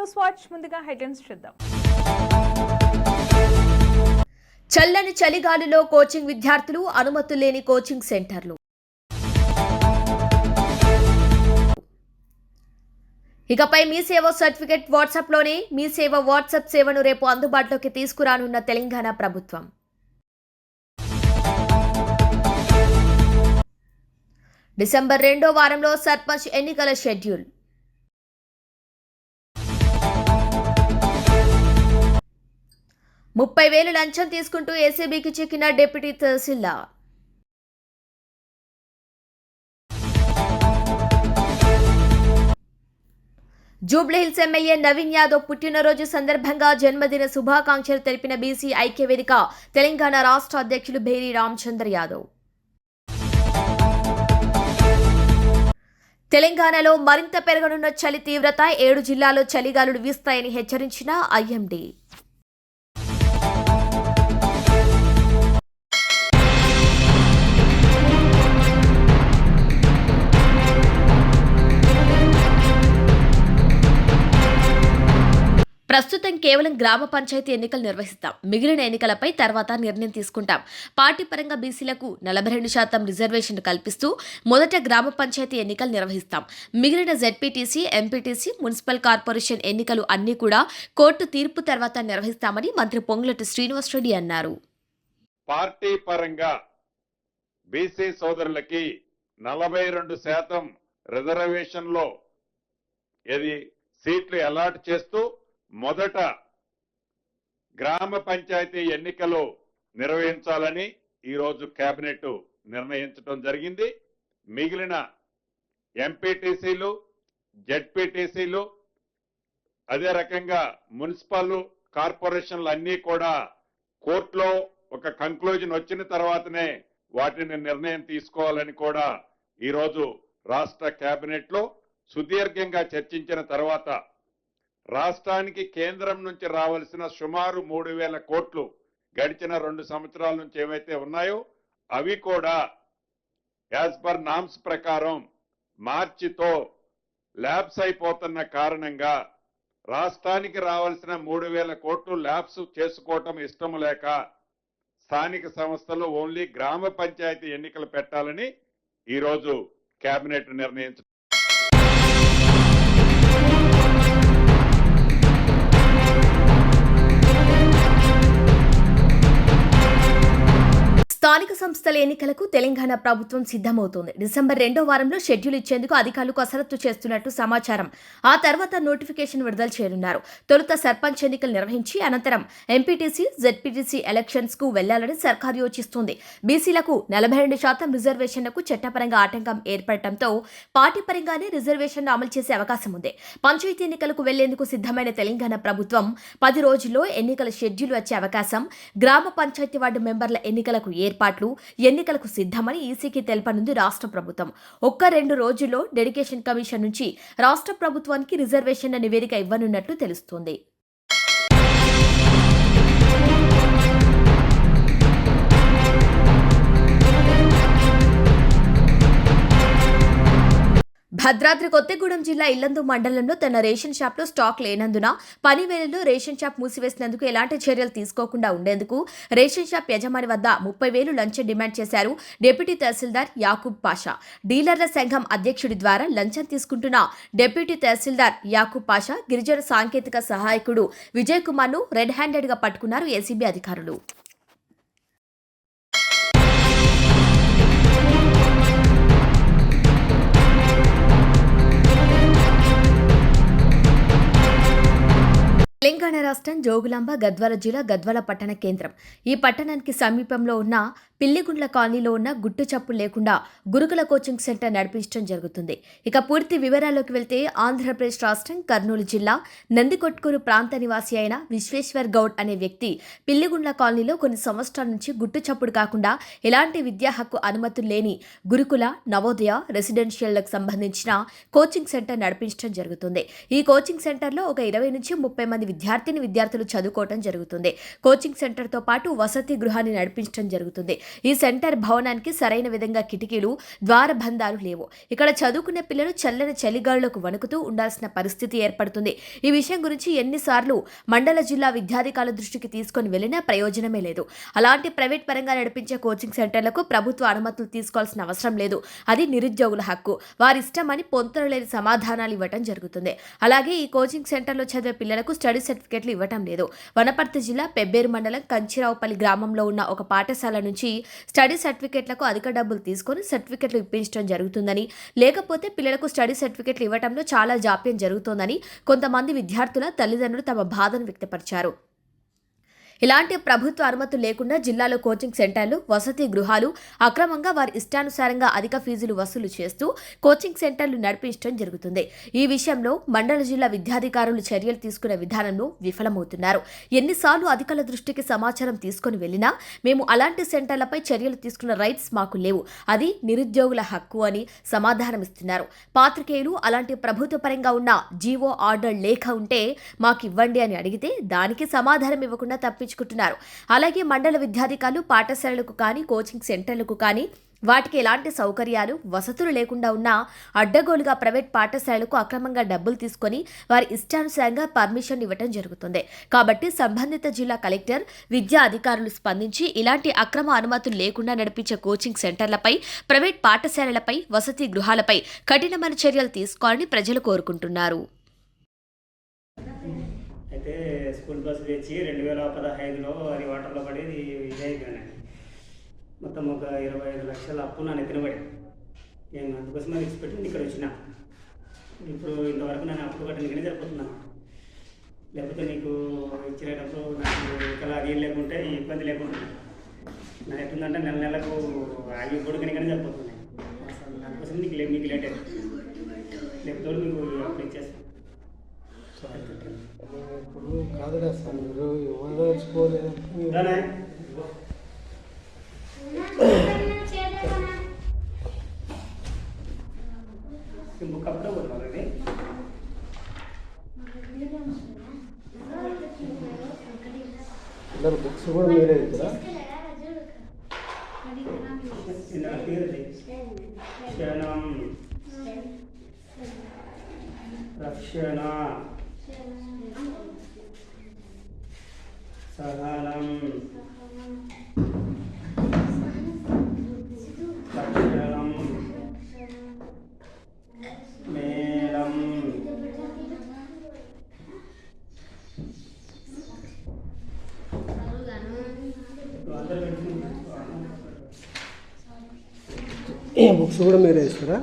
News watch ముందుగా headlines చూద్దాం. చల్లని చలిగాలిలో కోచింగ్ విద్యార్థులు అనుమతులు లేని కోచింగ్ సెంటర్లు. ఇకపై మీ సేవ సర్టిఫికెట్ వాట్సాప్లోనే మీ సేవ వాట్సాప్ సేవను రేపు అందుబాటులోకి తీసుకురానున్న తెలంగాణ ప్రభుత్వం. డిసెంబర్ రెండో వారంలో సర్పంచ్ ఎన్నికల షెడ్యూల్. ముప్పై వేలు లంచం తీసుకుంటూ ఏసీబీకి చిక్కిన deputy tahsildar. Jubilee Hills MLA Naveen Yadav పుట్టినరోజు సందర్భంగా జన్మదిన శుభాకాంక్షలు తెలిపిన బీసీ ఐక్యవేదిక తెలంగాణ రాష్ట్ర అధ్యక్షులు భేరి రామచంద్ర యాదవ్. తెలంగాణలో మరింత పెరగనున్న చలి తీవ్రత ఏడు జిల్లాలో చలిగాలులు వీస్తాయని హెచ్చరించిన ఐఎండీ. ప్రస్తుతం కేవలం గ్రామ పంచాయతీ ఎన్నికలు నిర్వహిస్తాం. మిగిలిన ఎన్నికలపై తర్వాత నిర్ణయం తీసుకుంటాం. పార్టీ పరంగా బీసీలకు నలభై రెండు శాతం రిజర్వేషన్ కల్పిస్తూ మొదట గ్రామ పంచాయతీ ఎన్నికలు నిర్వహిస్తాం. మిగిలిన జెడ్పీటీసీ ఎంపీటీసీ మున్సిపల్ కార్పొరేషన్ ఎన్నికలు అన్నీ కూడా కోర్టు తీర్పు తర్వాత నిర్వహిస్తామని మంత్రి పొంగులటి శ్రీనివాసరెడ్డి అన్నారు. పార్టీ పరంగా బీసీ సోదరులకి నలభై రెండు శాతం రిజర్వేషన్లో ఇది సీట్లు అలాట్ చేస్తూ మొదట గ్రామ పంచాయతీ ఎన్నికలు నిర్వహించాలని ఈరోజు కేబినెట్ నిర్ణయించడం జరిగింది. మిగిలిన ఎంపీటీసీలు జడ్పీటీసీలు అదే రకంగా మున్సిపల్ కార్పొరేషన్లు అన్నీ కూడా కోర్టులో ఒక కంక్లూజన్ వచ్చిన తర్వాతనే వాటిని నిర్ణయం తీసుకోవాలని కూడా ఈరోజు రాష్ట్ర కేబినెట్లో సుదీర్ఘంగా చర్చించిన తర్వాత రాష్ట్రానికి కేంద్రం నుంచి రావాల్సిన సుమారు మూడు వేల కోట్లు గడిచిన రెండు సంవత్సరాల నుంచి ఏవైతే ఉన్నాయో అవి కూడా యాజ్ పర్ నామ్స్ ప్రకారం మార్చితో ల్యాబ్స్ అయిపోతున్న కారణంగా రాష్ట్రానికి రావాల్సిన మూడు వేల కోట్లు ల్యాబ్స్ చేసుకోవటం ఇష్టం లేక స్థానిక సంస్థలు ఓన్లీ గ్రామ పంచాయతీ ఎన్నికలు పెట్టాలని ఈరోజు కేబినెట్ నిర్ణయించ స్థానిక సంస్థల ఎన్నికలకు తెలంగాణ ప్రభుత్వం సిద్ధమవుతోంది. డిసెంబర్ రెండో వారంలో షెడ్యూల్ ఇచ్చేందుకు అధికారులు కసరత్తు చేస్తున్నట్టు సమాచారం. ఆ తర్వాత నోటిఫికేషన్ విడుదల చేయనున్నారు. తొలుత సర్పంచ్ ఎన్నికలు నిర్వహించి అనంతరం ఎంపీటీసీ జెడ్పీటీసీ ఎలక్షన్స్కు వెళ్ళాలని సర్కారు యోచిస్తోంది. బీసీలకు నలభై రెండు శాతం రిజర్వేషన్లకు చట్టపరంగా ఆటంకం ఏర్పడటంతో పార్టీ పరంగానే రిజర్వేషన్ను అమలు చేసే అవకాశం ఉంది. పంచాయతీ ఎన్నికలకు వెళ్ళేందుకు సిద్ధమైన తెలంగాణ ప్రభుత్వం పది రోజుల్లో ఎన్నికల షెడ్యూల్ వచ్చే అవకాశం గ్రామ పంచాయతీ వార్డు మెంబర్ల ఎన్నికలకు ఏ ఏర్పాట్లు ఎన్నికలకు సిద్ధమని ఈసీకి తెలపనుంది రాష్ట్ర ప్రభుత్వం. ఒక్క రెండు రోజుల్లో డెడికేషన్ కమిషన్ నుంచి రాష్ట్ర ప్రభుత్వానికి రిజర్వేషన్ల నివేదిక ఇవ్వనున్నట్లు తెలుస్తోంది. భద్రాద్రి కొత్తగూడెం జిల్లా ఇల్లందు మండలంలో తన రేషన్ షాప్లో స్టాక్ లేనందున పని వేళల్లో రేషన్ షాప్ మూసివేసినందుకు ఎలాంటి చర్యలు తీసుకోకుండా ఉండేందుకు రేషన్ షాప్ యజమాని వద్ద ముప్పై వేలు లంచం డిమాండ్ చేశారు డిప్యూటీ తహసీల్దార్ యాకూబ్ పాషా. డీలర్ల సంఘం అధ్యక్షుడి ద్వారా లంచం తీసుకుంటున్న డిప్యూటీ తహసీల్దార్ యాకూబ్ పాషా గిరిజన సాంకేతిక సహాయకుడు విజయ్ కుమార్ను రెడ్ హ్యాండెడ్గా పట్టుకున్నారు ఏసీబీ అధికారులు. తెలంగాణ రాష్ట్రం జోగులాంబ గద్వాల జిల్లా గద్వాల పట్టణ కేంద్రం. ఈ పట్టణానికి సమీపంలో ఉన్న పిల్లిగుండ్ల కాలనీలో ఉన్న గుట్టు చప్పుడు లేకుండా గురుకుల కోచింగ్ సెంటర్ నడిపించడం జరుగుతుంది. ఇక పూర్తి వివరాల్లోకి వెళ్తే ఆంధ్రప్రదేశ్ రాష్ట్రం కర్నూలు జిల్లా నందికొట్కూరు ప్రాంత నివాసి అయిన విశ్వేశ్వర్ గౌడ్ అనే వ్యక్తి పిల్లిగుండ్ల కాలనీలో కొన్ని సంవత్సరాల నుంచి గుట్టు చప్పుడు కాకుండా ఎలాంటి విద్యా హక్కు అనుమతులు లేని గురుకుల నవోదయ రెసిడెన్షియల్లకు సంబంధించిన కోచింగ్ సెంటర్ నడిపించడం జరుగుతుంది. ఈ కోచింగ్ సెంటర్లో ఒక ఇరవై నుంచి ముప్పై మంది విద్యార్థిని విద్యార్థులు చదువుకోవడం జరుగుతుంది. కోచింగ్ సెంటర్తో పాటు వసతి గృహాన్ని నడిపించడం జరుగుతుంది. ఈ సెంటర్ భవనానికి సరైన విధంగా కిటికీలు ద్వారబంధాలు లేవు. ఇక్కడ చదువుకునే పిల్లలు చల్లని చలిగాలులకు వణుకుతూ ఉండాల్సిన పరిస్థితి ఏర్పడుతుంది. ఈ విషయం గురించి ఎన్నిసార్లు మండల జిల్లా విద్యాధికారుల దృష్టికి తీసుకొని వెళ్ళినా ప్రయోజనమే లేదు. అలాంటి ప్రైవేట్ పరంగా నడిపించే కోచింగ్ సెంటర్లకు ప్రభుత్వ అనుమతులు తీసుకోవాల్సిన అవసరం లేదు. అది నిరుద్యోగుల హక్కు. వారిష్టమని పొంతనలేని సమాధానాలు ఇవ్వటం జరుగుతుంది. అలాగే ఈ కోచింగ్ సెంటర్లో చదివే పిల్లలకు స్టడీ సర్టిఫికెట్లు ఇవ్వటం లేదు. వనపర్తి జిల్లా పెబ్బేరు మండలం కంచిరావుపల్లి గ్రామంలో ఉన్న ఒక పాఠశాల నుంచి స్టడీ సర్టిఫికెట్లకు అధిక డబ్బులు తీసుకొని సర్టిఫికెట్లు ఇప్పించడం జరుగుతుందని లేకపోతే పిల్లలకు స్టడీ సర్టిఫికెట్లు ఇవ్వడంలో చాలా జాప్యం జరుగుతోందని కొంతమంది విద్యార్థుల తల్లిదండ్రులు తమ బాధను వ్యక్తపరిచారు. ఇలాంటి ప్రభుత్వ అనుమతులు లేకుండా జిల్లాలో కోచింగ్ సెంటర్లు వసతి గృహాలు అక్రమంగా వారి ఇష్టానుసారంగా అధిక ఫీజులు వసూలు చేస్తూ కోచింగ్ సెంటర్లు నడిపించడం జరుగుతుంది. ఈ విషయంలో మండల జిల్లా విద్యాధికారులు చర్యలు తీసుకునే విధానంలో విఫలమవుతున్నారు. ఎన్నిసార్లు అధికారుల దృష్టికి సమాచారం తీసుకుని వెళ్ళినా మేము అలాంటి సెంటర్లపై చర్యలు తీసుకున్న రైట్స్ మాకు లేవు. అది నిరుద్యోగుల హక్కు అని సమాధానమిస్తున్నారు పాత్రికేయులు అలాంటి ప్రభుత్వ పరంగా ఉన్న జీవో ఆర్డర్ లేఖ ఉంటే మాకు ఇవ్వండి అని అడిగితే దానికి సమాధానం ఇవ్వకుండా తప్పించుకుంటున్నారు అలాగే మండల విద్యాధికారులు పాఠశాలలకు కానీ కోచింగ్ సెంటర్లకు కానీ వాటికి ఎలాంటి సౌకర్యాలు వసతులు లేకుండా ఉన్న అడ్డగోలుగా ప్రైవేట్ పాఠశాలలకు అక్రమంగా డబ్బులు తీసుకొని వారి ఇష్టానుసారంగా పర్మిషన్ ఇవ్వటం జరుగుతుంది. కాబట్టి సంబంధిత జిల్లా కలెక్టర్ విద్యా అధికారులు స్పందించి ఇలాంటి అక్రమ అనుమతులు లేకుండా నడిపించే కోచింగ్ సెంటర్లపై ప్రైవేట్ పాఠశాలలపై వసతి గృహాలపై కఠినమైన చర్యలు తీసుకోవాలని ప్రజలు కోరుకుంటున్నారు. అయితే స్కూల్ బస్సు తెచ్చి రెండు వేల పదహైదులో అది వాటర్లో పడి ఇదైపోయానండి మొత్తం ఒక ఇరవై ఐదు లక్షల అప్పు నా నెత్తిన పడి నేను అందుకోసమే విడిచిపెట్టి ఇక్కడ వచ్చిన. ఇప్పుడు ఇంతవరకు నేను అప్పు కట్టడానికనే సరిపోతున్నాను లేకపోతే నీకు ఇచ్చినప్పుడు నాకు ఇక్కడ అది లేకుంటే ఇబ్బంది లేకుండా నా ఎట్టుందంటే నెల నెలకు ఆగి కానీ సరిపోతున్నాయి అసలు దానికోసం నీకు లే నీకు లేట్ అయింది. లేకపోతే మీకు అప్పుడు ఇచ్చేస్తాను ఇప్పుడు కాదురా సార్ మీరు ఇవ్వదలుచుకోలేదు మీరు రానా? ఈ బుక్ అప్పుడే పోతున్నారు ఇది అందరు బుక్స్ కూడా మీరే ఇస్తారా ఇందులో పేరుది క్షణం రక్షణ సహనం తక్షణం మేళం ఇప్పుడు అందరూ పెట్టుకుంటారు ఈ బుక్స్ కూడా మీరే ఇస్తారా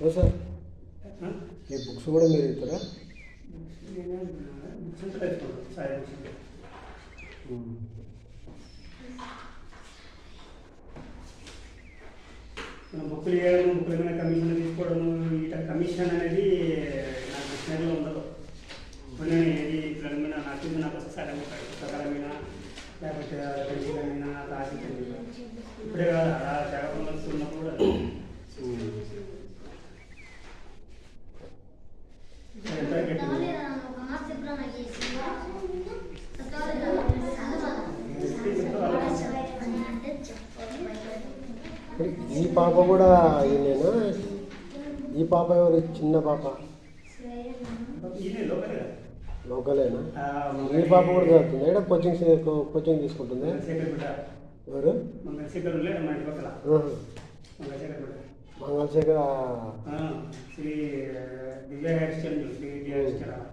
ఓ సార్. ఈ బుక్స్ కూడా మీరే ఇస్తారా బుక్లు వేయడం బుక్ ఏమైనా కమిషన్ తీసుకోవడం ఇట్లా కమిషన్ అనేది నాకు డిక్షనరీలో ఉండదు. నేను ఏది ఇట్లా నాకు ఇది నాకు సరే పుస్తకాలమైన లేకపోతే పెన్సిలైనా రాసి ఇప్పుడే కాదు ఆ ఉన్నప్పుడు ఈ పాప కూడా నేనా ఈ పాప ఎవరు? చిన్న పాప. లోకలేనా? ఆ, ఈ పాప కూడా చదువుతుంది. ఇక్కడ కోచింగ్ కోచింగ్ తీసుకుంటుంది. ఎవరు మంగళశేఖర్ ఉండే మా ఇంటి పక్కల ఆహా. మంగళశేఖర్ బిడ్డ మంగళశేఖర్ ఆ, శ్రీ దివ్య హెయిర్ స్టైల్ చూడు, శ్రీ దివ్య హెయిర్ స్టైల్ అలా.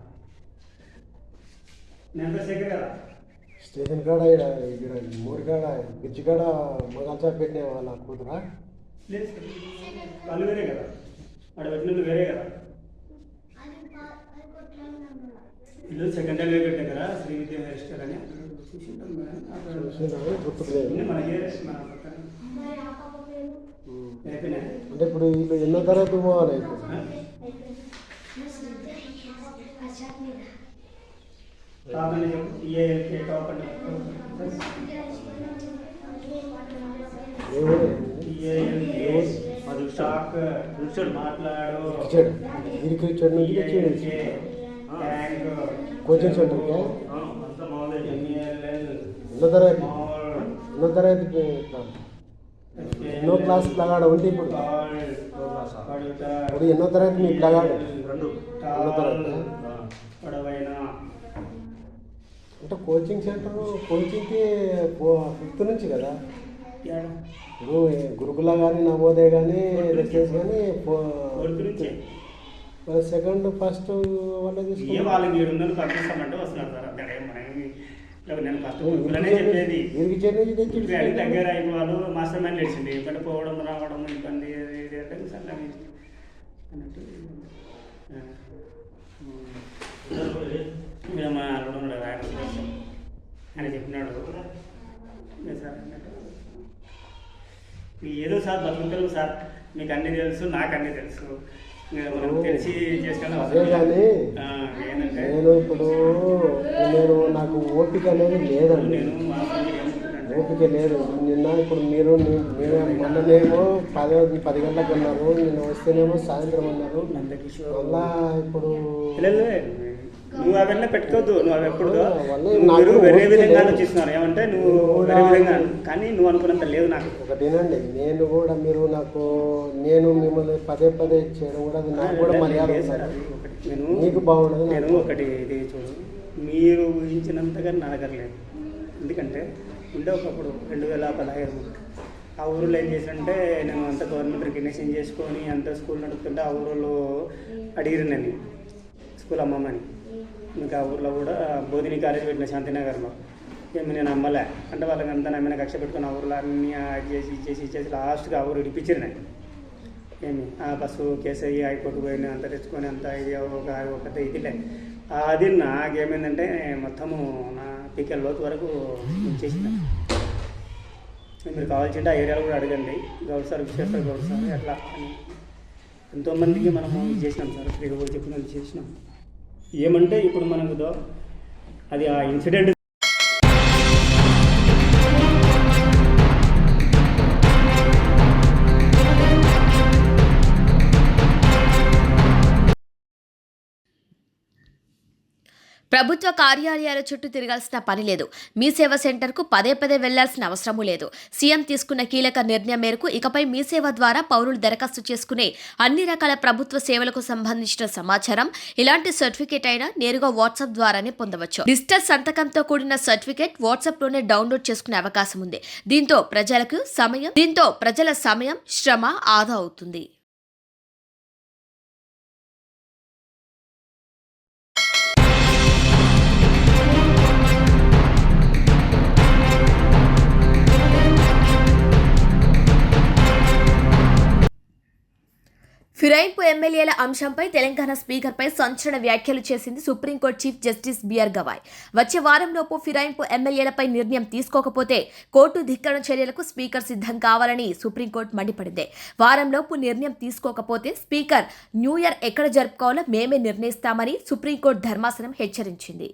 నేను శేఖర్ కదా స్టేషన్ కాడ ఇక్కడ ఇక్కడ మూడు కాడ బ్రిడ్జ్ కాడ మంగళసారి పెట్టిన వాళ్ళ కూతురా లేదు వాళ్ళు వేరే కదా అక్కడ పెట్టిన వేరే కదా ఇల్లు సెకండ్ హ్యాండ్ వేగట్ దగ్గర శ్రీ విద్య హెయిర్ స్టైల్ అని చూసింటాం కదా. అక్కడ చూసినా గుర్తుకు లేదు ఉంది మన ఏరియా, మన పక్కన ఉమ్. అయిపోయినాయి అంటే ఇప్పుడు వీళ్ళు ఎన్నో తరగతి పోవాలి ఇప్పుడు ఆ? పాపని చెప్పు ఏ ఏ టాప్ అంటే ఏ ఊరు? ఈఏఎల్ఏ స్టాక్ మాట్లాడు ఇచ్చాడు వీరికి ఇచ్చాడు నుంచి ఇచ్చాడు ఈఏఎల్ఏ బ్యాంక్ కోచింగ్ సెంటర్కి తరగతి స్మాల్ ఎన్నో క్లాస్ పిల్లగాడు ఉంది ఇప్పుడు. ఇప్పుడు ఎన్నో తరగతి మీ పిల్లగాడు? ఎన్నో తరగతి. అంటే కోచింగ్ సెంటర్ కోచింగ్కి ఫిఫ్త్ నుంచి కదా? ఇప్పుడు గురుకుల కానీ నవోదయ కానీ రెసిడెన్స్ కానీ సెకండ్ ఫస్ట్ వల్ల ఏ తీసుకుంటే వాళ్ళకి ఏడు వందలు పంపిస్తామంటే వస్తున్నారు సార్. అంతే మనం ఏమి- లేదు, నేను ఫస్ట్ గురుకులనే చెప్పేది. అది దగ్గర అయిన వాళ్ళు మాస్టర్ మైండ్ లేచింది. ఇక్కడ పోవడం రావడం ఇబ్బంది ఇది అంటే సార్. అన్నట్టు ఆ. ఇంకా మా అల్లుడు ఉన్నాడు కదా, ఆయన ఉద్దేశం. ఆయన చెప్పినాడు. "లేదు సార్ అన్నట్టు. "మీకు ఏదో సార్ బతుకుతారు సార్. మీకు అన్నీ తెలుసు నాకు అన్నీ తెలుసు. నేను ఇప్పుడు నేను నాకు ఓపిక అనేది లేదండి. నేను ఓపిక లేదు. నిన్న ఇప్పుడు మీరు మీరు మొన్ననేమో పది పది గంటలకు అన్నారు నిన్న వస్తేనేమో సాయంత్రం అన్నారు. నందకిషోర్. మళ్ళా ఇప్పుడు నువ్వు అవన్నీ పెట్టుకోవద్దు నువ్వు అవి ఎప్పుడు నువ్వు మీరు వేరే విధంగా. ఆలోచిస్తున్నారు ఏమంటే నువ్వు వేరే విధంగా కానీ నువ్వు అనుకున్నంత లేదు నాకు. ఒకటేనండి నేను కూడా మీరు నాకు నేను మిమ్మల్ని పదే పదే చేయడం కూడా అది నాకు కూడా మర్యాద. నేను నీకు బాగుండదు నేను ఒకటి ఇది చూడు. మీరు ఊహించినంతగా నా దగ్గర లేదు. ఎందుకంటే ఉండే ఒకప్పుడు రెండు వేల పదహైదు ఆ ఊరిలో ఏం చేశానంటే నేను అంత గవర్నమెంట్ రికగ్నేషన్ చేసుకొని అంత స్కూల్ నడుపుతుంటే ఆ ఊరిలో అడిగిరు నేను స్కూల్ అమ్మమ్మని. ఇంకా ఆ ఊర్లో కూడా బోధిని కాలేజ్ పెట్టిన శాంతినగర్లో. ఏమి నేను అమ్మలే అంటే వాళ్ళకి అంతా నమ్మిన కక్ష పెట్టుకుని ఆ ఊర్లో అన్నీ అది చేసి చేసి ఇచ్చేసి లాస్ట్గా ఆ ఊరు ఇడిపించారు నేను ఏమి? ఆ బస్సు కేసు అయ్యి హైకోర్టు పోయిన అంత తెచ్చుకొని అంత ఇది ఒక పెద్ద ఇదిలే. అది నాకేమైందంటే మొత్తము నా పికెల్ లోతు వరకు చేసిన మీరు కావాల్సింటే ఆ ఏరియాలో కూడా అడగండి. గౌడ్ సార్ విశ్వేశ్వర గౌడ్ సార్ ఎట్లా అని. ఎంతోమందికి మనము ఇది చేసినాం సార్ ఫ్రీగా కూడా చెప్పిన చేసినాం. ఏమంటే ఇప్పుడు మనకు దో- అది ఆ ఇన్సిడెంట్ ప్రభుత్వ కార్యాలయాల చుట్టూ తిరగాల్సిన పని లేదు. మీ సేవ సెంటర్కు పదే పదే వెళ్ళాల్సిన అవసరమూ లేదు. సీఎం తీసుకున్న కీలక నిర్ణయం మేరకు ఇకపై మీ సేవ ద్వారా పౌరులు దరఖాస్తు చేసుకునే అన్ని రకాల ప్రభుత్వ సేవలకు సంబంధించిన సమాచారం ఇలాంటి సర్టిఫికేట్ అయినా నేరుగా వాట్సాప్ ద్వారానే పొందవచ్చు. డిజిటల్ సంతకంతో కూడిన సర్టిఫికేట్ వాట్సాప్లోనే డౌన్లోడ్ చేసుకునే అవకాశం ఉంది. దీంతో ప్రజలకు సమయం దీంతో ప్రజల సమయం శ్రమ ఆదా అవుతుంది. ఫిరాయింపు ఎమ్మెల్యేల అంశంపై తెలంగాణ స్పీకర్పై సంచలన వ్యాఖ్యలు చేసింది supreme court chief justice B R Gavai. వచ్చే వారంలోపు ఫిరాయింపు ఎమ్మెల్యేలపై నిర్ణయం తీసుకోకపోతే కోర్టు ధిక్కరణ చర్యలకు స్పీకర్ సిద్ధం కావాలని సుప్రీంకోర్టు మండిపడింది. వారంలోపు నిర్ణయం తీసుకోకపోతే స్పీకర్ న్యూ ఇయర్ ఎక్కడ జరుపుకోవాలో మేమే నిర్ణయిస్తామని సుప్రీంకోర్టు ధర్మాసనం హెచ్చరించింది.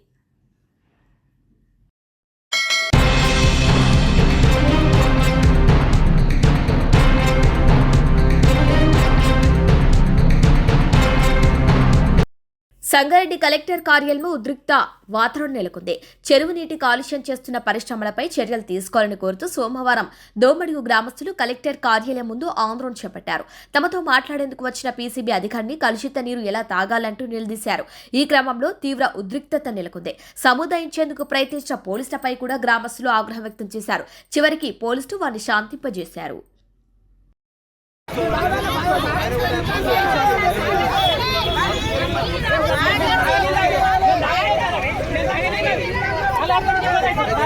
సంగారెడ్డి కలెక్టర్ కార్యాలయంలో ఉద్రిక్త వాతావరణం నెలకొంది. చెరువు నీటి కాలుష్యం చేస్తున్న పరిశ్రమలపై చర్యలు తీసుకోవాలని కోరుతూ సోమవారం దోమడిగు గ్రామస్తులు కలెక్టర్ కార్యాలయం ముందు ఆందోళన చేపట్టారు. తమతో మాట్లాడేందుకు వచ్చిన పీసీబీ అధికారిని కలుషిత నీరు ఎలా తాగాలంటూ నిలదీశారు. ఈ క్రమంలో తీవ్ర ఉద్రిక్తత నెలకొంది. సముదాయించేందుకు ప్రయత్నించిన పోలీసులపై కూడా గ్రామస్తులు ఆగ్రహం వ్యక్తం చేశారు. చివరికి పోలీసులు వారిని శాంతింపజేశారు.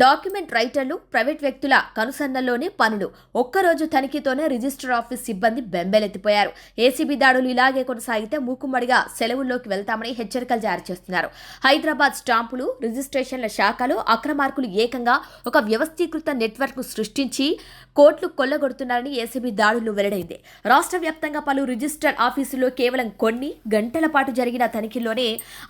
డాక్యుమెంట్ రైటర్లు ప్రైవేట్ వ్యక్తుల కనుసన్నల్లోనే పనులు. ఒక్కరోజు తనిఖీతోనే రిజిస్టర్ ఆఫీస్ సిబ్బంది బెంబెలెత్తిపోయారు. ఏసీబీ దాడులు ఇలాగే కొనసాగితే మూకుమ్మడిగా సెలవుల్లోకి వెళ్తామని హెచ్చరికలు జారీ చేస్తున్నారు. హైదరాబాద్ స్టాంపులు రిజిస్ట్రేషన్ల శాఖలో అక్రమార్కులు ఏకంగా ఒక వ్యవస్థీకృత నెట్వర్క్ను సృష్టించి కోట్లు కొల్లగొడుతున్నారని ఏసీబీ దాడులు వెల్లడైంది. రాష్ట్ర వ్యాప్తంగా పలు రిజిస్టర్ ఆఫీసుల్లో కేవలం కొన్ని గంటల పాటు జరిగిన తనిఖీల్లోనే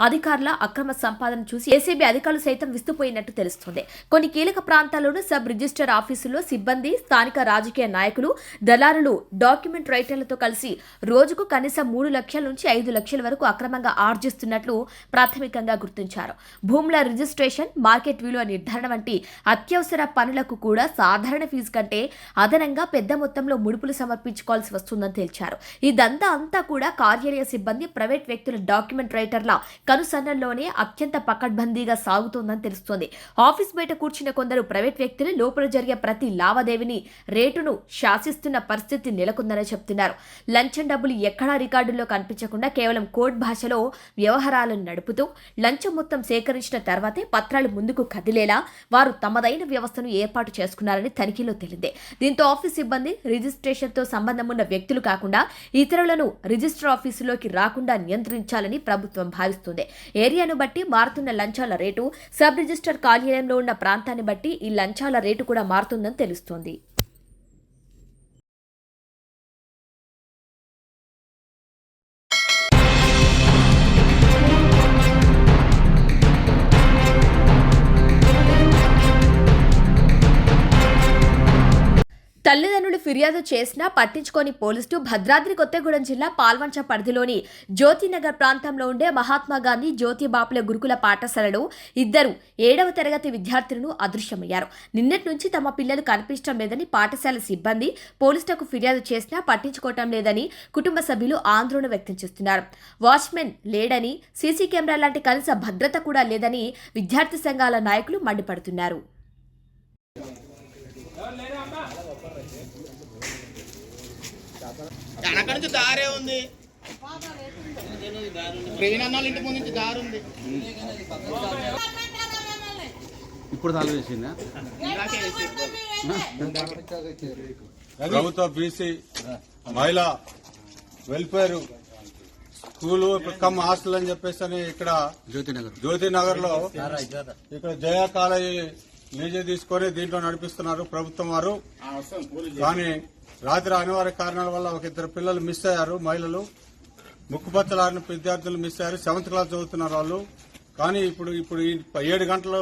అధికారుల అక్రమ సంపాదన చూసి ఏసీబీ అధికారులు సైతం విస్తుపోయినట్టు తెలుస్తుంది. కొన్ని కీలక ప్రాంతాల్లోనూ సబ్ రిజిస్టర్ ఆఫీసుల్లో సిబ్బంది స్థానిక రాజకీయ నాయకులు దళారులు డాక్యుమెంట్ రైటర్లతో కలిసి రోజుకు కనీసం మూడు లక్షల నుంచి ఐదు లక్షల వరకు అక్రమంగా ఆర్జిస్తున్నట్లు ప్రాథమికంగా గుర్తించారు. భూముల రిజిస్ట్రేషన్ మార్కెట్ విలువ నిర్ధారణ వంటి అత్యవసర పనులకు కూడా సాధారణ ఫీజు కంటే అదనంగా పెద్ద మొత్తంలో ముడుపులు సమర్పించుకోవాల్సి వస్తుందని తేల్చారు. ఇదంతా అంతా కూడా కార్యాలయ సిబ్బంది ప్రైవేట్ వ్యక్తుల డాక్యుమెంట్ రైటర్ల కనుసన్నల్లోనే అత్యంత పకడ్బందీగా సాగుతోందని తెలుస్తోంది. ఆఫీస్ బయట కూర్చున్న కొందరు ప్రైవేట్ వ్యక్తులు లోపల జరిగే ప్రతి లావాదేవీని రేటును శాసిస్తున్న పరిస్థితి నెలకొందని చెప్తున్నారు. లంచం డబ్బులు ఎక్కడా రికార్డుల్లో కనిపించకుండా కేవలం కోడ్ భాషలో వ్యవహారాలను నడుపుతూ లంచం మొత్తం సేకరించిన తర్వాతే పత్రాలు ముందుకు కదిలేలా వారు తమదైన వ్యవస్థను ఏర్పాటు చేసుకున్నారని తనిఖీలో తేలింది. దీంతో ఆఫీస్ సిబ్బంది రిజిస్ట్రేషన్తో సంబంధం ఉన్న వ్యక్తులు కాకుండా ఇతరులను రిజిస్టర్ ఆఫీసులోకి రాకుండా నియంత్రించాలని ప్రభుత్వం భావిస్తుంది. ఏరియాను బట్టి మారుతున్న లంచాల రేటు సబ్ రిజిస్టర్ కార్యాలయంలో ఉన్న ప్రాంతాన్ని బట్టి ఈ లంచాల రేటు కూడా మారుతుందని తెలుస్తోంది. ఫిర్యాదు చేసినా పట్టించుకోని పోలీసులు భద్రాద్రి కొత్తగూడెం జిల్లా పాల్వంచ పరిధిలోని జ్యోతినగర్ ప్రాంతంలో ఉండే మహాత్మా గాంధీ జ్యోతి బాపుల గురుకుల పాఠశాలలో ఇద్దరు ఏడవ తరగతి విద్యార్థులను అదృశ్యమయ్యారు. నిన్నటి నుంచి తమ పిల్లలు కనిపించడం లేదని పాఠశాల సిబ్బంది పోలీసులకు ఫిర్యాదు చేసినా పట్టించుకోవటం లేదని కుటుంబ సభ్యులు ఆందోళన వ్యక్తం చేస్తున్నారు. వాచ్మెన్ లేడని సీసీ కెమెరా లాంటి కనీస భద్రత కూడా లేదని విద్యార్థి సంఘాల నాయకులు మండిపడుతున్నారు. వెనక నుంచి దారే ఉంది. ప్రవీణ్ అన్న వాళ్ళ ఇంటి ముందు నుంచి దారి ఉంది. ఇప్పుడు తాళం వేసిందా. ప్రభుత్వ బీసీ మహిళా వెల్ఫేర్ స్కూలు కమ్ హాస్టల్ అని చెప్పేసి అని ఇక్కడ జ్యోతినగర్. జ్యోతి నగర్లో ఇక్కడ జయా కాలేజీ లీజు తీసుకొని దీంట్లో నడిపిస్తున్నారు ప్రభుత్వం వారు. కానీ రాత్రి అనివార్య కారణాల వల్ల ఒక ఇద్దరు పిల్లలు మిస్ అయ్యారు. మహిళలు ముక్కుపచ్చలారిన విద్యార్థులు మిస్ అయ్యారు. సెవెంత్ క్లాస్ చదువుతున్నారు వాళ్ళు. కానీ ఇప్పుడు ఇప్పుడు ఏడు గంటలు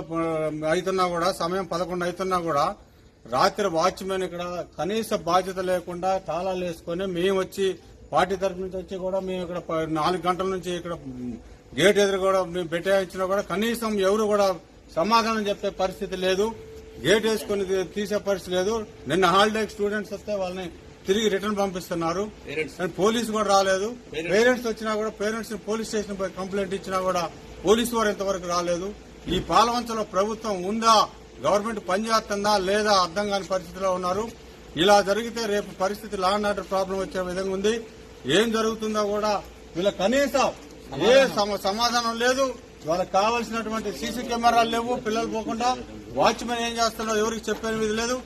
అవుతున్నా కూడా సమయం పదకొండు అవుతున్నా కూడా రాత్రి వాచ్మెన్ ఇక్కడ కనీస బాధ్యత లేకుండా తాళాలు వేసుకొని మేము వచ్చి పార్టీ తరఫు నుంచి వచ్చి కూడా మేము ఇక్కడ నాలుగు గంటల నుంచి ఇక్కడ గేట్ ఎదురు కూడా మేము పెట్టేయించినా కూడా కనీసం ఎవరు కూడా సమాధానం చెప్పే పరిస్థితి లేదు. గేట్ వేసుకొని తీసే పరిస్థితి లేదు. నిన్న హాలిడే స్టూడెంట్స్ వస్తే వాళ్ళని తిరిగి రిటర్న్ పంపిస్తున్నారు. పోలీసు కూడా రాలేదు. పేరెంట్స్. వచ్చినా కూడా పేరెంట్స్ పోలీస్ స్టేషన్ పోయి కంప్లైంట్ ఇచ్చినా కూడా పోలీసు వారు ఇంతవరకు రాలేదు. ఈ పాలవంచలో ప్రభుత్వం ఉందా? గవర్నమెంట్ పనిచేస్తుందా లేదా? అర్థం కాని పరిస్థితిలో ఉన్నారు. ఇలా జరిగితే రేపు పరిస్థితి లా అండ్ ఆర్డర్ ప్రాబ్లం వచ్చే విధంగా ఉంది. ఏం జరుగుతుందో కూడా వీళ్ళ కనీసం ఏ సమ- సమాధానం లేదు. వాళ్ళకి కావాల్సినటువంటి సీసీ కెమెరాలు లేవు పిల్లలు పోకుండా. వాచ్మెన్ ఏం చేస్తున్నారో ఎవరికి చెప్పేది లేదు.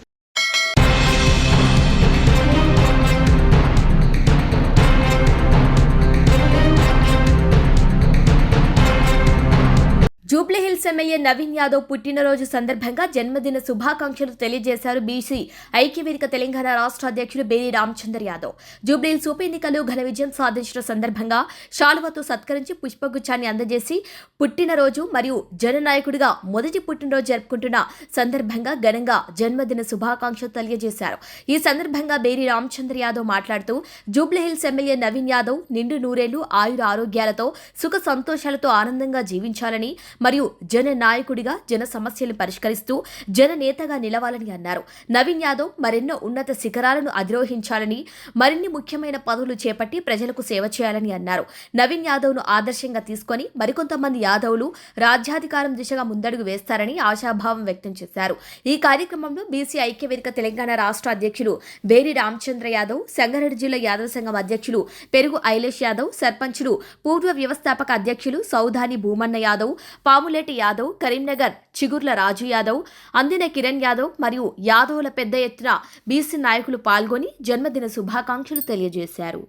జూబ్లీహిల్స్ ఎమ్మెల్యే నవీన్ యాదవ్ పుట్టినరోజు సందర్భంగా జన్మదిన శుభాకాంక్షలు తెలియజేశారు బీసీ ఐక్యవేదిక తెలంగాణ రాష్ట్ర అధ్యక్షుడు బేరి రామచందర్ యాదవ్. జూబ్లీహిల్స్ ఉప ఎన్నికలు ఘన విజయం సాధించిన సందర్భంగా శాలువతో సత్కరించి పుష్పగుచ్చాన్ని అందజేసి పుట్టినరోజు మరియు జననాయకుడిగా మొదటి పుట్టినరోజు జరుపుకుంటున్న సందర్భంగా ఘనంగా జన్మదిన శుభాకాంక్షలు తెలియజేశారు. ఈ సందర్భంగా బేరి రామచందర్ యాదవ్ మాట్లాడుతూ జూబ్లీహిల్స్ ఎమ్మెల్యే నవీన్ యాదవ్ నిండు నూరేళ్ళు ఆయుర ఆరోగ్యాలతో సుఖ సంతోషాలతో ఆనందంగా జీవించాలని మరియు జన నాయకుడిగా జన సమస్యలు పరిష్కరిస్తూ జన నేతగా నిలవాలని అన్నారు. నవీన్ యాదవ్ మరెన్నో ఉన్నత శిఖరాలను అధిరోహించాలని మరిన్ని ముఖ్యమైన పదవులు చేపట్టి ప్రజలకు సేవ చేయాలని అన్నారు. నవీన్ యాదవ్ను ఆదర్శంగా తీసుకొని మరికొంతమంది యాదవ్లు రాజ్యాధికారం దిశగా ముందడుగు వేస్తారని ఆశాభావం వ్యక్తం చేశారు. ఈ కార్యక్రమంలో బీసీ ఐక్యవేదిక తెలంగాణ రాష్ట్ర అధ్యక్షులు బేరి రామచంద్ర యాదవ్ సంగారెడ్డి జిల్లా యాదవ్ సంఘం అధ్యక్షులు పెరుగు ఐలేష్ యాదవ్ సర్పంచులు పూర్వ వ్యవస్థాపక అధ్యక్షులు సౌధాని భూమన్న యాదవ్ పాములేటి యాదవ్ కరీంనగర్ చిగుర్ల రాజు యాదవ్ అందిన కిరణ్ యాదవ్ మరియు యాదవుల పెద్ద ఎత్తున బీసీ నాయకులు పాల్గొని జన్మదిన శుభాకాంక్షలు తెలియజేశారు.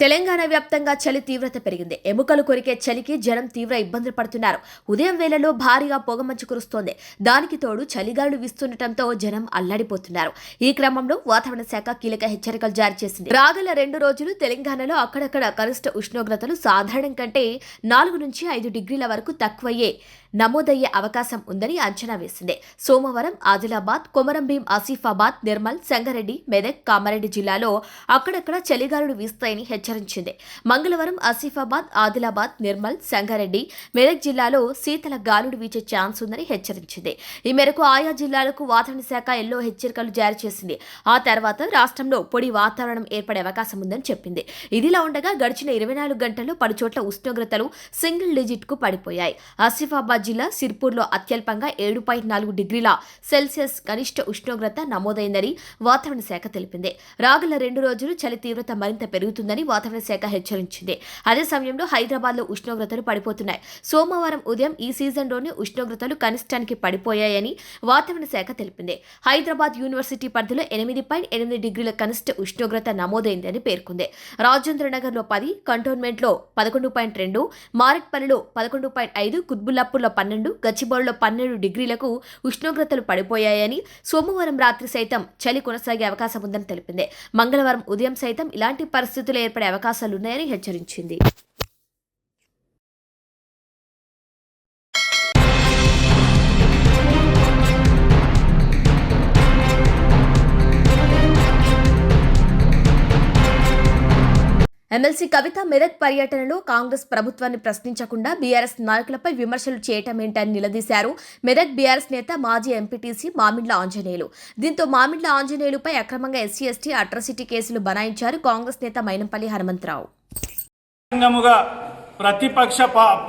తెలంగాణ వ్యాప్తంగా చలి తీవ్రత పెరిగింది. ఎముకలు కొరికే చలికి జనం తీవ్ర ఇబ్బందులు పడుతున్నారు. ఉదయం వేళలో భారీగా పొగమంచు కురుస్తోంది. దానికి తోడు చలిగాలు వీస్తుండటంతో జనం అల్లాడిపోతున్నారు. ఈ క్రమంలో వాతావరణ శాఖ కీలక హెచ్చరికలు జారీ చేసింది. రాగల రెండు రోజులు తెలంగాణలో అక్కడక్కడ కనిష్ట ఉష్ణోగ్రతలు సాధారణం కంటే నాలుగు నుంచి ఐదు డిగ్రీల వరకు తక్కువయ్యే నమోదయ్యే అవకాశం ఉందని అంచనా వేసింది. సోమవారం ఆదిలాబాద్ కొమరంభీం ఆసిఫాబాద్ నిర్మల్ సంగారెడ్డి మెదక్ కామారెడ్డి జిల్లాలో అక్కడక్కడ చలిగాలులు వీస్తాయని హెచ్చరించింది. మంగళవారం ఆసిఫాబాద్ ఆదిలాబాద్ నిర్మల్ సంగారెడ్డి మెదక్ జిల్లాలో శీతల గాలుడు వీచే ఛాన్స్ ఉందని హెచ్చరించింది. ఈ మేరకు ఆయా జిల్లాలకు వాతావరణ శాఖ ఎల్లో హెచ్చరికలు జారీ చేసింది. ఆ తర్వాత రాష్ట్రంలో పొడి వాతావరణం ఏర్పడే అవకాశం ఉందని చెప్పింది. ఇదిలా ఉండగా గడిచిన ఇరవై నాలుగు గంటల్లో పలుచోట్ల ఉష్ణోగ్రతలు సింగిల్ డిజిట్కు పడిపోయాయి. ఆసిఫాబాద్ జిల్లా సిర్పూర్లో అత్యల్పంగా ఏడు పాయింట్ నాలుగు డిగ్రీల సెల్సియస్ కనిష్ట ఉష్ణోగ్రత నమోదైందని వాతావరణ శాఖ తెలిపింది. రాగల రెండు రోజులు చలి తీవ్రత మరింత పెరుగుతుందని వాతావరణ శాఖ హెచ్చరించింది. అదే సమయంలో హైదరాబాద్లో ఉష్ణోగ్రతలు పడిపోతున్నాయి. సోమవారం ఉదయం ఈ సీజన్లోనే ఉష్ణోగ్రతలు కనిష్టానికి పడిపోయాయని వాతావరణ శాఖ తెలిపింది. హైదరాబాద్ యూనివర్సిటీ పరిధిలో ఎనిమిది పాయింట్ ఎనిమిది డిగ్రీల కనిష్ట ఉష్ణోగ్రత నమోదైందని పేర్కొంది. రాజేంద్రనగర్లో పది కంటోన్మెంట్లో పదకొండు పాయింట్ రెండు మారెట్పల్లిలో పదకొండు పాయింట్ ఐదు కుత్బుల్లాపూర్లో పన్నెండు గచ్చిబౌలిలో పన్నెండు డిగ్రీలకు ఉష్ణోగ్రతలు పడిపోయాయని సోమవారం రాత్రి సైతం చలి కొనసాగే అవకాశం ఉందని తెలిపింది. మంగళవారం ఉదయం సైతం ఇలాంటి పరిస్థితులు ఏర్పడే అవకాశాలున్నాయని హెచ్చరించింది. ఎమ్మెల్సీ కవిత మెదక్ పర్యటనలో కాంగ్రెస్ ప్రభుత్వాన్ని ప్రశ్నించకుండా బీఆర్ఎస్ నాయకులపై విమర్శలు చేయటం ఏంటని నిలదీశారు మెదక్ బీఆర్ఎస్ నేత మాజీ ఎంపీటీసీ మామిండ్ల ఆంజనేయులు. దీంతో మామిండ్ల ఆంజనేయులపై అక్రమంగా ఎస్సీ ఎస్టీ అట్రాసిటీ కేసులు బనాయించారు కాంగ్రెస్ నేత మైనంపల్లి హనుమంతరావు. ప్రతిపక్ష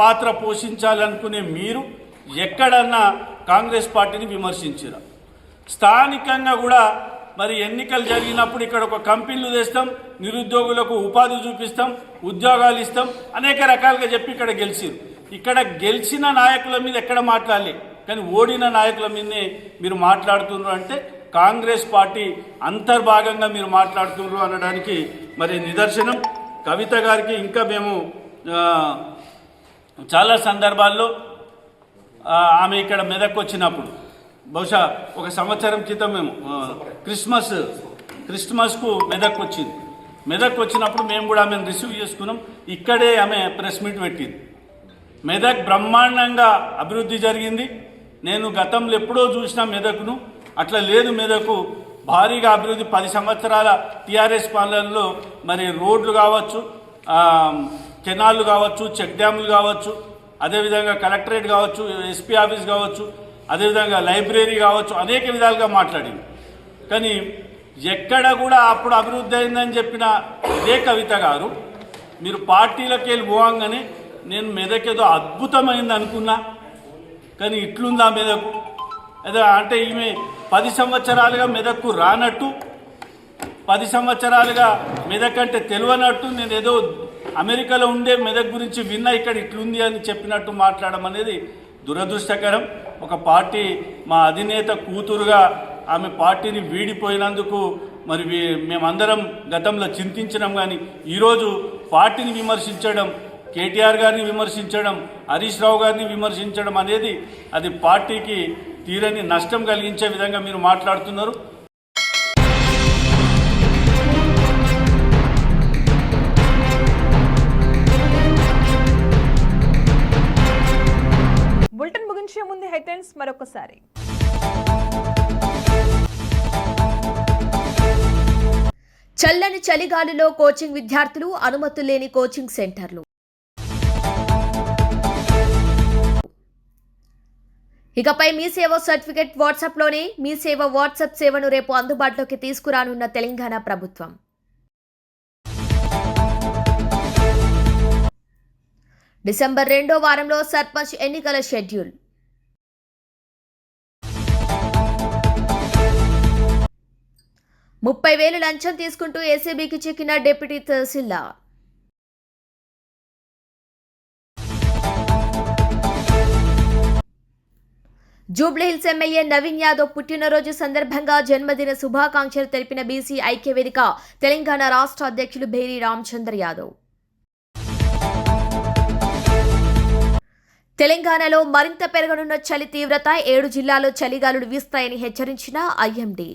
పాత్ర పోషించాలనుకునే మీరు ఎక్కడన్నా కాంగ్రెస్ పార్టీని విమర్శించారు? స్థానికంగా కూడా మరి ఎన్నికలు జరిగినప్పుడు ఇక్కడ ఒక కంపెనీలు తెస్తాం నిరుద్యోగులకు ఉపాధి చూపిస్తాం ఉద్యోగాలు ఇస్తాం అనేక రకాలుగా చెప్పి ఇక్కడ గెలిచారు ఇక్కడ గెలిచిన నాయకుల మీద ఎక్కడ మాట్లాడాలి. కానీ ఓడిన నాయకుల మీదనే మీరు మాట్లాడుతున్నారు అంటే కాంగ్రెస్ పార్టీ అంతర్భాగంగా మీరు మాట్లాడుతున్నారు అనడానికి మరి నిదర్శనం. కవిత గారికి ఇంకా మేము చాలా సందర్భాల్లో ఆమె ఇక్కడ మెదక్కొచ్చినప్పుడు. బహుశా ఒక సంవత్సరం క్రితం మేము క్రిస్మస్ క్రిస్మస్కు మెదక్ వచ్చింది. మెదక్ వచ్చినప్పుడు మేము కూడా ఆమెను రిసీవ్ చేసుకున్నాం. ఇక్కడే ఆమె ప్రెస్ మీట్ పెట్టింది. మెదక్ బ్రహ్మాండంగా అభివృద్ధి జరిగింది. నేను గతంలో ఎప్పుడో చూసిన మెదక్ను అట్లా లేదు మెదకు భారీగా అభివృద్ధి పది సంవత్సరాల టీఆర్ఎస్ పాలనలో మరి రోడ్లు కావచ్చు కెనాళ్ళు కావచ్చు చెక్ డ్యాములు కావచ్చు అదేవిధంగా కలెక్టరేట్ కావచ్చు ఎస్పీ ఆఫీస్ కావచ్చు అదేవిధంగా లైబ్రరీ కావచ్చు అనేక విధాలుగా మాట్లాడింది. కానీ ఎక్కడ కూడా అప్పుడు అభివృద్ధి అయిందని చెప్పిన ఇదే కవిత గారు మీరు పార్టీలోకి వెళ్ళి పోవంగానే నేను మెదకేదో అద్భుతమైంది అనుకున్నా కానీ ఇట్లుందా మెదకు? అదే అంటే ఈమె పది సంవత్సరాలుగా మెదక్కు రానట్టు పది సంవత్సరాలుగా మెదక్ అంటే తెలియనట్టు నేను ఏదో అమెరికాలో ఉండే మెదక్ గురించి విన్నా ఇక్కడ ఇట్లుంది అని చెప్పినట్టు మాట్లాడడం అనేది దురదృష్టకరం ఒక పార్టీ మా అధినేత కూతురుగా ఆమె పార్టీని వీడిపోయినందుకు మరి మేమందరం గతంలో చింతించినాం కానీ ఈరోజు పార్టీని విమర్శించడం కేటీఆర్ గారిని విమర్శించడం హరీష్ రావు గారిని విమర్శించడం అనేది అది పార్టీకి తీరని నష్టం కలిగించే విధంగా మీరు మాట్లాడుతున్నారు. హెడ్లైన్స్ మరొకసారి. చల్లని చలిగాలిలో కోచింగ్ విద్యార్థులు అనుమతులు లేని కోచింగ్ సెంటర్లు. ఇకపై మీ సేవ సర్టిఫికెట్ వాట్సాప్లోనే మీ సేవ వాట్సాప్ సేవను రేపు అందుబాటులోకి తీసుకురానున్న తెలంగాణ ప్రభుత్వం. డిసెంబర్ రెండో వారంలో సర్పంచ్ ఎన్నికల షెడ్యూల్. ముప్పై వేలు లంచం తీసుకుంటూ ఏసీబీకి చిక్కిన deputy tahsildar. Jubilee Hills MLA Naveen Yadav పుట్టినరోజు సందర్భంగా జన్మదిన శుభాకాంక్షలు తెలిపిన బీసీ ఐక్యవేదిక తెలంగాణ రాష్ట్ర అధ్యక్షులు భేరి రామచంద్ర యాదవ్. తెలంగాణలో మరింత పెరగనున్న చలి తీవ్రత ఏడు జిల్లాలో చలిగాలులు వీస్తాయని హెచ్చరించిన ఐఎండీ.